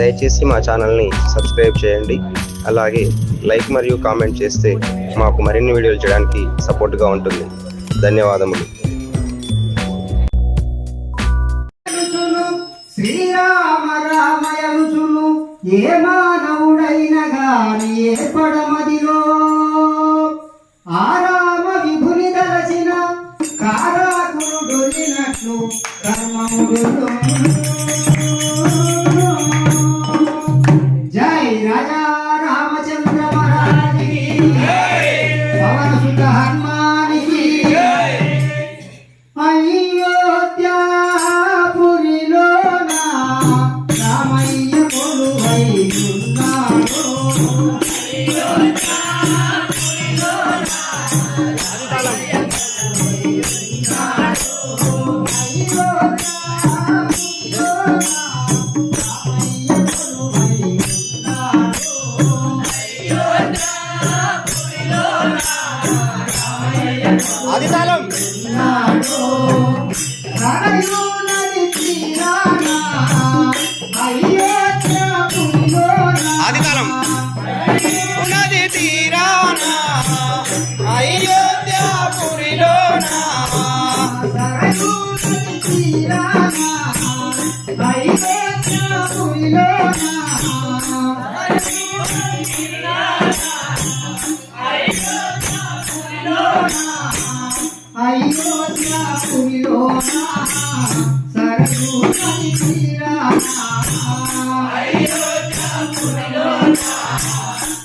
దయచేసి మా ఛానల్ని సబ్స్క్రైబ్ చేయండి. అలాగే లైక్ మరియు కామెంట్ చేస్తే మాకు మరిన్ని వీడియోలు చేయడానికి సపోర్ట్గా ఉంటుంది. ధన్యవాదములు. శ్రీరామ ఏ మానవుడైన గాని ఏ పడమదిలో విభుని కారాకులు డొలినట్లు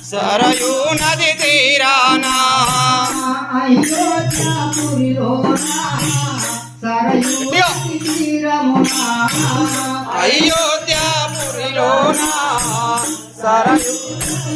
సరయూ నది తీరాన? అయోధ్యాపురిలోనా సరయునది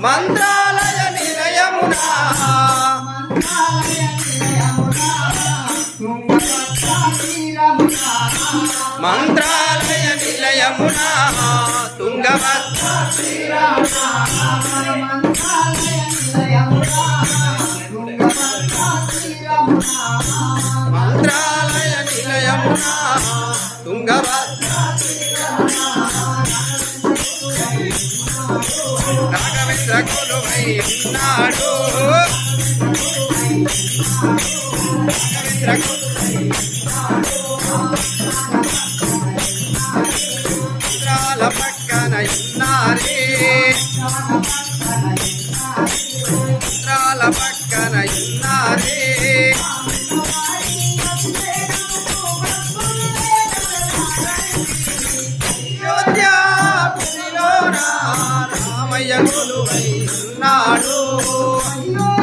మంత్రాలయ నిలయమునా. మంత్రాలయ నిలయమునా. తుంగభద్ర మంత్రాలయ నిలయమునా. తుంగభద్ర ఉన్నాడు రాఘవేంద్ర పక్కన ఉన్నారే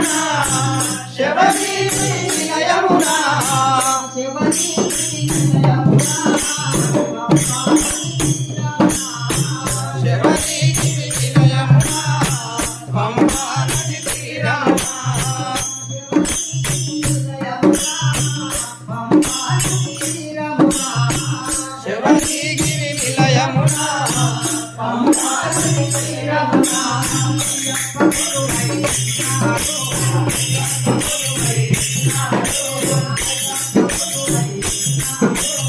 తీరమున శబరి నిలయమున శబరికి నిలయమున ピッ!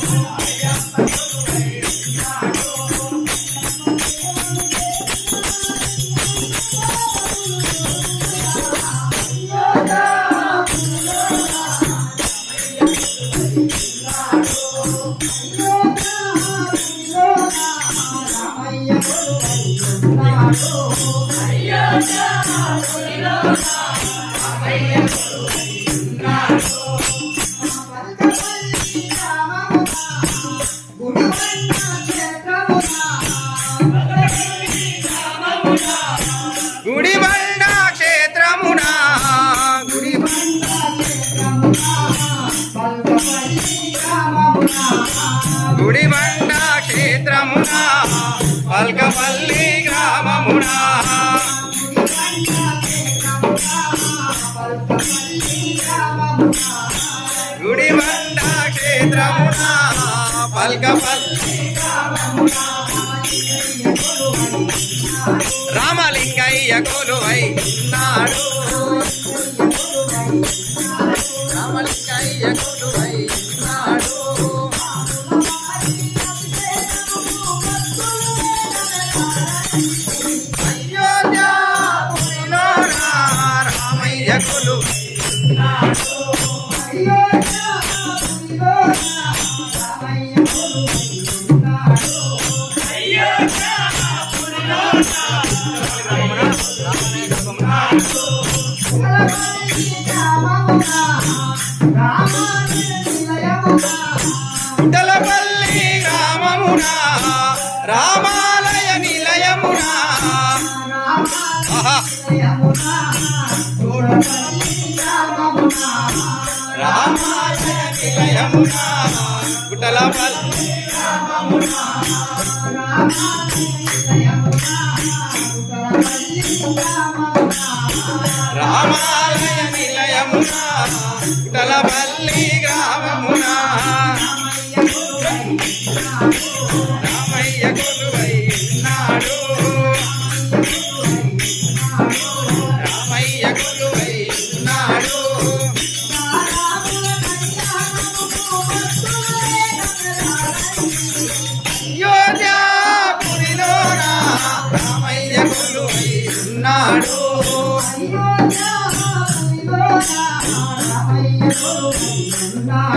గుడిబండ క్షేత్రమున గుడి గుడిబండ క్షేత్రమున పల్కపల్లి గ్రామమున గుడిబండ క్షేత్రమున పల్కపల్లి రామలింగయ్య కొలువై నాడు రామలింగయ్య కొలువై Thank you. గ్రామమున తలపల్లి గ్రామమున.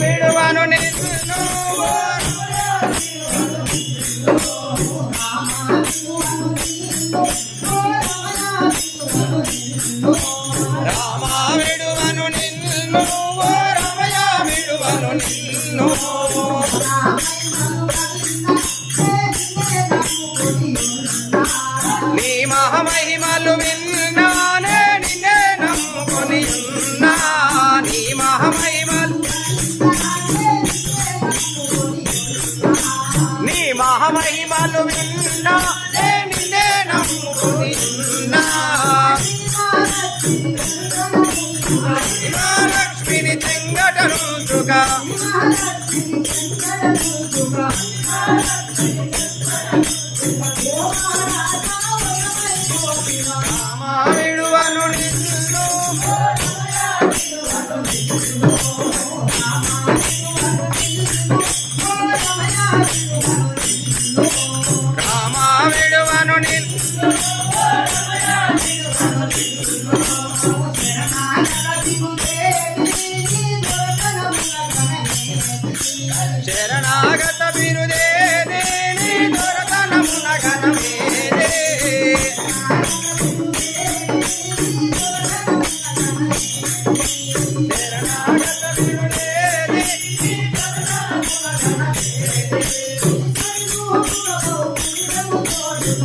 విడువను నిన్ను no me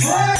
Oh,